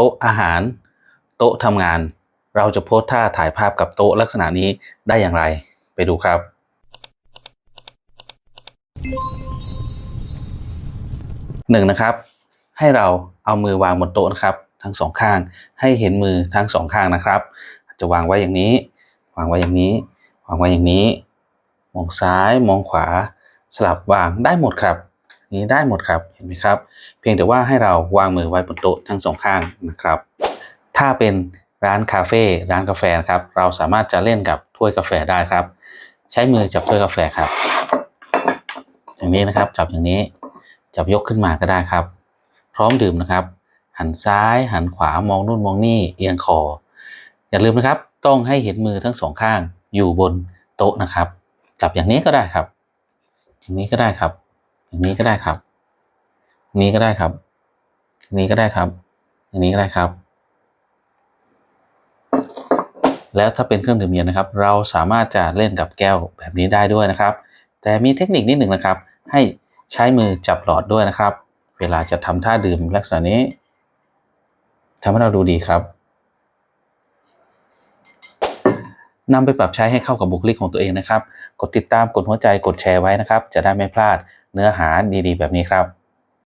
โต๊ะอาหาร โต๊ะทำงาน เราจะโพสท่าถ่ายภาพกับโต๊ะลักษณะนี้ได้อย่างไร ไปดูครับหนึ่งนะครับ ให้เราเอามือวางบนโต๊ะนะครับ ทั้งสองข้าง ให้เห็นมือทั้งสองข้างนะครับ จะวางไว้อย่างนี้ วางไว้อย่างนี้ วางไว้อย่างนี้ มองซ้าย มองขวา สลับวางได้หมดครับ นี้ได้หมดครับเห็นไหมครับ เพียงแต่ว่าให้เราวางมือไว้บนโต๊ะทั้งสองข้างนะครับ ถ้าเป็นร้านคาเฟ่ร้านกาแฟนะครับ เราสามารถจะเล่นกับถ้วยกาแฟได้ครับ ใช้มือจับถ้วยกาแฟครับ อย่างนี้นะครับจับอย่างนี้จับยกขึ้นมาก็ได้ครับ พร้อมดื่มนะครับ หันซ้ายหันขวามองนู่นมองนี่เอียงคอ อย่าลืมนะครับ ต้องให้เห็นมือทั้งสองข้างอยู่บนโต๊ะนะครับ จับอย่างนี้ก็ได้ครับ อย่างนี้ก็ได้ครับ อย่างนี้ก็ได้ครับ นี้ก็ได้ครับ นี้ก็ได้ครับอย่างนี้ก็ได้ครับ แล้วถ้าเป็นเครื่องดื่มเย็นนะครับ เราสามารถจะเล่นกับแก้วแบบนี้ได้ด้วยนะครับ แต่มีเทคนิคนิดหนึ่งนะครับ ให้ใช้มือจับหลอดด้วยนะครับ เวลาจะทำท่าดื่มลักษณะนี้ทำให้เราดูดีครับ นำไปปรับใช้ให้เข้ากับบุคลิกของตัวเองนะครับ กดติดตามกดหัวใจกดแชร์ไว้นะครับ จะได้ไม่พลาดเนื้อหาดีๆ แบบนี้ครับ